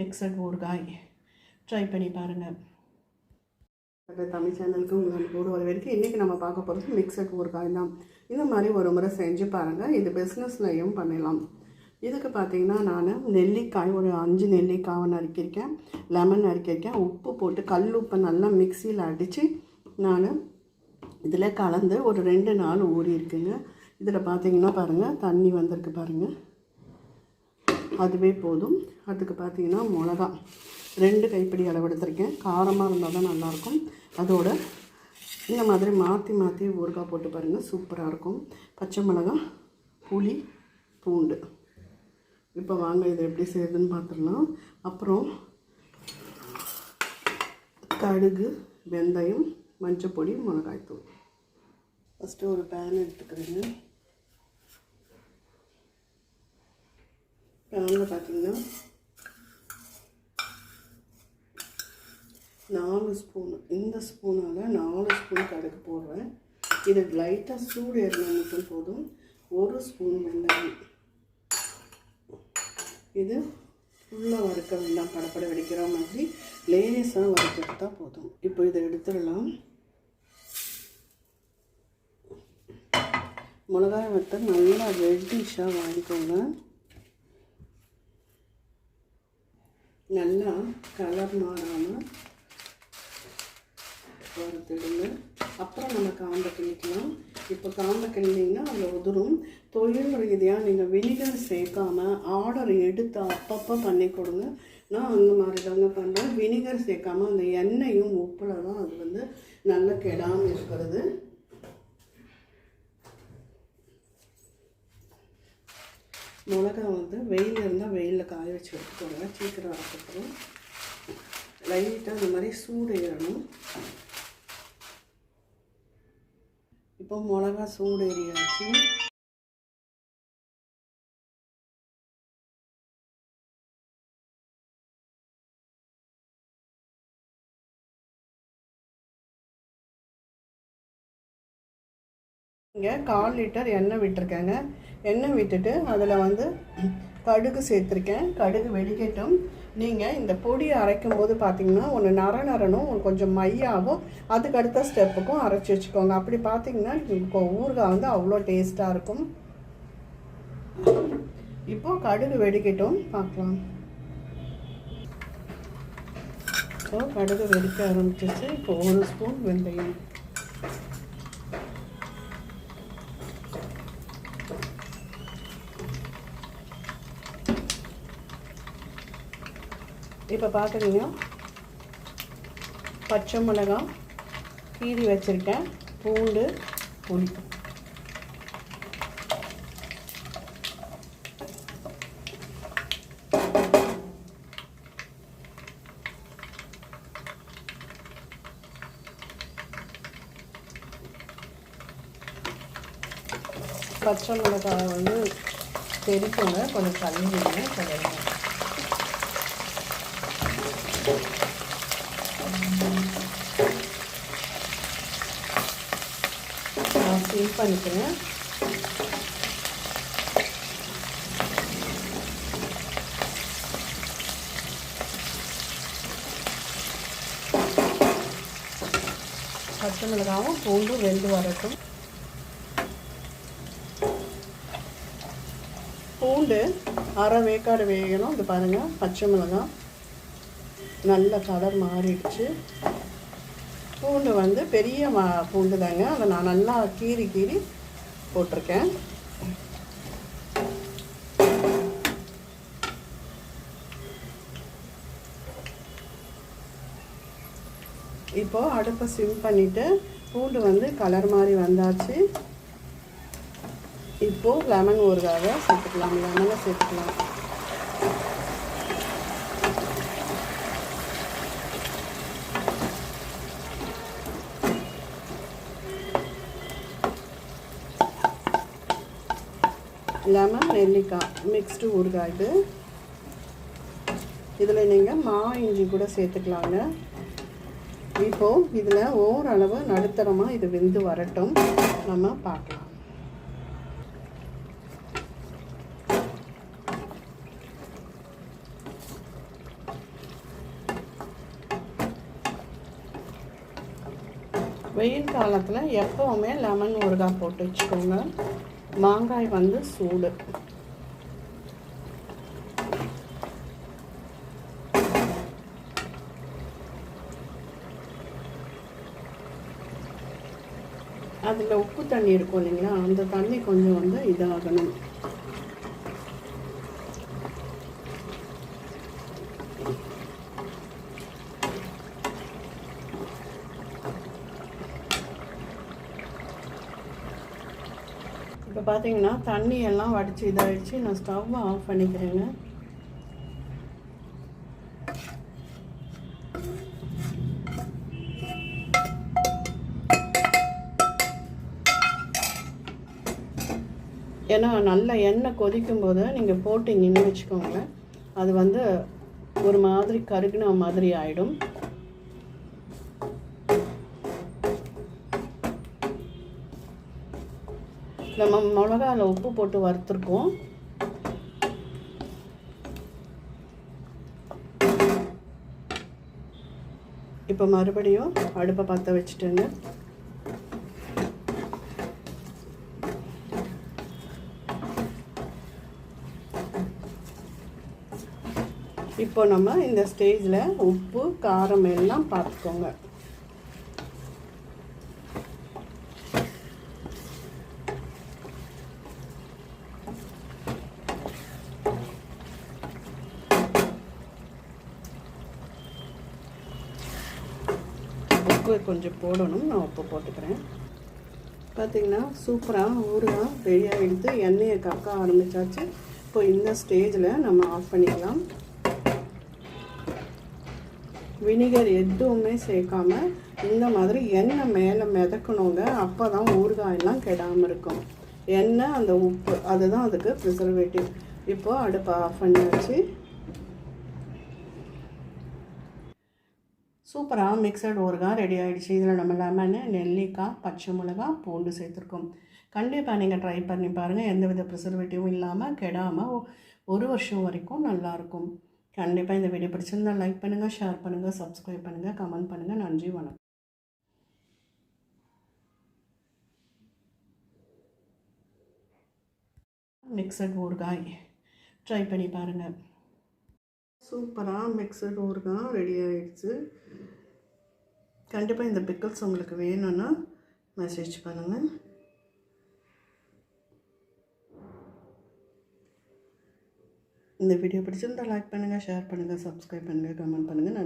Mixed ஊறுகாய் try பண்ணி பாருங்கள் தமிழ் சேனலுக்கு உங்களை கூட வரவேற்கு இன்றைக்கி நம்ம பார்க்க போகிறது மிக்சட் ஊறுகாய் தான். இந்த மாதிரி ஒரு முறை செஞ்சு பாருங்கள் இது பிஸ்னஸ்லையும் பண்ணலாம். இதுக்கு பார்த்தீங்கன்னா நான் நெல்லிக்காய் ஒரு அஞ்சு நெல்லிக்காவை நறுக்கியிருக்கேன் லெமன் நறுக்கியிருக்கேன் உப்பு போட்டு கல் உப்பை நல்லா மிக்சியில் அடித்து நான் இதில் கலந்து ஒரு ரெண்டு நாள் ஊறி இருக்குங்க இதில் பார்த்தீங்கன்னா பாருங்கள் தண்ணி வந்திருக்கு பாருங்கள் அதுவே போதும். அதுக்கு பார்த்தீங்கன்னா மிளகா. ரெண்டு கைப்பிடி அளவு எடுத்திருக்கேன் காரமாக இருந்தால் தான் நல்லாயிருக்கும். அதோட இந்த மாதிரி மாற்றி மாற்றி ஊறுகாய் போட்டு பாருங்கள் சூப்பராக இருக்கும். பச்சை மிளகா புளி பூண்டு. இப்போ வாங்க இது எப்படி செய்யுதுன்னு பார்த்துடலாம். அப்புறம் கடுகு வெந்தயம் மஞ்சப்பொடி மிளகாய்த்தூள். ஃபஸ்ட்டு ஒரு பேன் எடுத்துக்கிறேங்க. பேனில் பார்த்தீங்கன்னா நாலு ஸ்பூன் இந்த ஸ்பூனால் நாலு ஸ்பூன் கடுகு போடுறேன். இது லைட்டாக சூடு ஏறினா மட்டும் போதும். ஒரு ஸ்பூன் வெங்காயம் இது ஃபுல்லாக வறுக்க வேண்டாம். படப்பட வெடிக்கிற மாதிரி லேசாக வறுத்துட்டா போதும். இப்போ இதை எடுத்துடலாம். மிளகாய் வத்தல் நல்லா ரெட்டிஷாக வாங்கிக்கோங்க நல்லா கலர் மாறாமல் வறுத்துடுங்க. அப்புறம் நம்ம காம்பை கிழிக்கலாம் இப்போ காம்பை கிழிங்கன்னா அதில் உதிரும். தொழில் ரீதியாக நீங்கள் வினிகர் சேர்க்காம ஆர்டர் எடுத்து அப்பப்போ பண்ணி கொடுங்க. நான் அந்த மாதிரி தாங்க பண்ணுறேன் வினிகர் சேர்க்காம அந்த எண்ணெயும் உப்பில் தான் அது வந்து நல்லா கெடாமல் இருக்கிறது. மிளகா வந்து வெயில் இருந்தால் வெயிலில் காய வச்சு எடுத்துக்கோங்க. சீக்கிரம் அரைக்கப்படும் லைட்டாக இந்த மாதிரி சூடு ஏறணும். இப்போ மிளகா சூடு ஏறியாச்சு. இங்கே கால் லிட்டர் எண்ணெய் விட்டுருக்கேங்க. எண்ணெய் விட்டுட்டு அதில் வந்து கடுகு சேர்த்துருக்கேன். கடுகு வெடிக்கட்டும். நீங்கள் இந்த பொடியை அரைக்கும் போது பார்த்தீங்கன்னா ஒன்று நர நரனும் கொஞ்சம் மையாகும் அதுக்கு அடுத்த ஸ்டெப்புக்கும் அரைச்சி வச்சுக்கோங்க. அப்படி பார்த்தீங்கன்னா இப்போ ஊறுகாய் வந்து அவ்வளோ டேஸ்ட்டாக இருக்கும். இப்போது கடுகு வெடிக்கட்டும். பார்க்கலாம் ஸோ கடுகு வெடிக்க ஆரம்பிச்சிச்சு இப்போ ஒரு ஸ்பூன் வெந்தயம். இப்போ பார்க்குறீங்க பச்சை மிளகாய் கீரி வச்சுருக்கேன். பூண்டு புளி. பச்சை மிளகாய் வந்து தெரிக்கோங்க கொஞ்சம் தண்ணி கொஞ்சம் நான் சீல் பண்ணிக்கிறேன். பச்சை மிளகாவும் பூண்டும் வெந்து வரட்டும். பூண்டு அரை வேக்காடு வேகணும். இது பாருங்கள் பச்சை மிளகாய். நல்ல கலர் மாறிடுச்சு. பூண்டு வந்து பெரிய மா பூண்டு தாங்க அதை நான் நல்லா கீறி கீறி போட்டிருக்கேன். இப்போது அடுப்பை சிம் பண்ணிவிட்டு பூண்டு வந்து கலர் மாதிரி வந்தாச்சு. இப்போது லெமன் ஊறுகாவை சேர்த்துக்கலாம். லெமனை சேர்த்துக்கலாம். லெமன் நெல்லிக்காய் மிக்ஸ்டு ஊறுகாய் இது. இதில் நீங்கள் மா இஞ்சி கூட சேர்த்துக்கலாங்க. இப்போது இதில் ஓரளவு நடுத்தரமாக இது வெந்து வரட்டும். நம்ம பார்க்கலாம். வெயில் காலத்தில் எப்போவுமே லெமன் ஊறுகாய் போட்டு வச்சுக்கோங்க. மாங்காய் வந்து சூடு. அதில் உப்பு தண்ணி இருக்கும் இல்லைங்களா? அந்த தண்ணி கொஞ்சம் வந்து இதாகணும். இப்போ பார்த்தீங்கன்னா தண்ணி எல்லாம் வடித்து இதாகிடுச்சு நான் ஸ்டவ் ஆஃப் பண்ணிக்கிறேங்க. ஏன்னா நல்ல எண்ணெய் கொதிக்கும் போது நீங்கள் போட்டிங்கன்னு வச்சுக்கோங்க. அது வந்து ஒரு மாதிரி கருகுன மாதிரி ஆகிடும் நம்ம மிளகாவில் உப்பு போட்டு வறுத்துருக்கோம். இப்போ மறுபடியும் அடுப்பை பற்ற வச்சுட்டுங்க. இப்போ நம்ம இந்த ஸ்டேஜில் உப்பு காரம் எல்லாம் பார்த்துக்கோங்க. உப்பு கொஞ்சம் போடணும். நான் உப்பு போட்டுக்கிறேன். பார்த்திங்கன்னா சூப்பராக ஊறுகாய் ரெடி எடுத்து எண்ணெயை கக்க ஆரம்பித்தாச்சு இப்போ இந்த ஸ்டேஜில் நம்ம ஆஃப் பண்ணிக்கலாம். வினிகர் எதுவுமே சேர்க்காம இந்த மாதிரி எண்ணெய் மேலே மிதக்கணுங்க. அப்போ தான் ஊறுகாயெல்லாம் கெடாமல் இருக்கும். எண்ணெய் அந்த உப்பு அதுதான் அதுக்கு ப்ரிசர்வேட்டிவ் இப்போது அடுப்பை ஆஃப் பண்ணியாச்சு. சூப்பராக மிக்சட் ஊறுகாய் ரெடி ஆகிடுச்சு இதில் நம்ம லெமனு நெல்லிக்காய் பச்சை மிளகா பூண்டு சேர்த்துருக்கோம். கண்டிப்பாக நீங்கள் ட்ரை பண்ணி பாருங்கள் எந்த வித ப்ரிசர்வேட்டிவும் இல்லாமல் கெடாமல் ஒரு வருஷம் வரைக்கும் நல்லாயிருக்கும் கண்டிப்பாக இந்த வீடியோ பிடிச்சிருந்தால் லைக் பண்ணுங்கள் ஷேர் பண்ணுங்கள் சப்ஸ்கிரைப் பண்ணுங்கள் கமெண்ட் பண்ணுங்கள் நன்றி வணக்கம். மிக்சட் ஊறுகாய். ட்ரை பண்ணி பாருங்கள் சூப்பராக மிக்சட் ஊறுகாய் ரெடி ஆகிடுச்சு கண்டிப்பாக இந்த பிக்கல்ஸ் உங்களுக்கு வேணும்னா மெசேஜ் பண்ணுங்கள் இந்த வீடியோ பிடிச்சிருந்தால் லைக் பண்ணுங்கள் ஷேர் பண்ணுங்கள் சப்ஸ்கிரைப் பண்ணுங்கள் கமெண்ட் பண்ணுங்கள் நன்றி.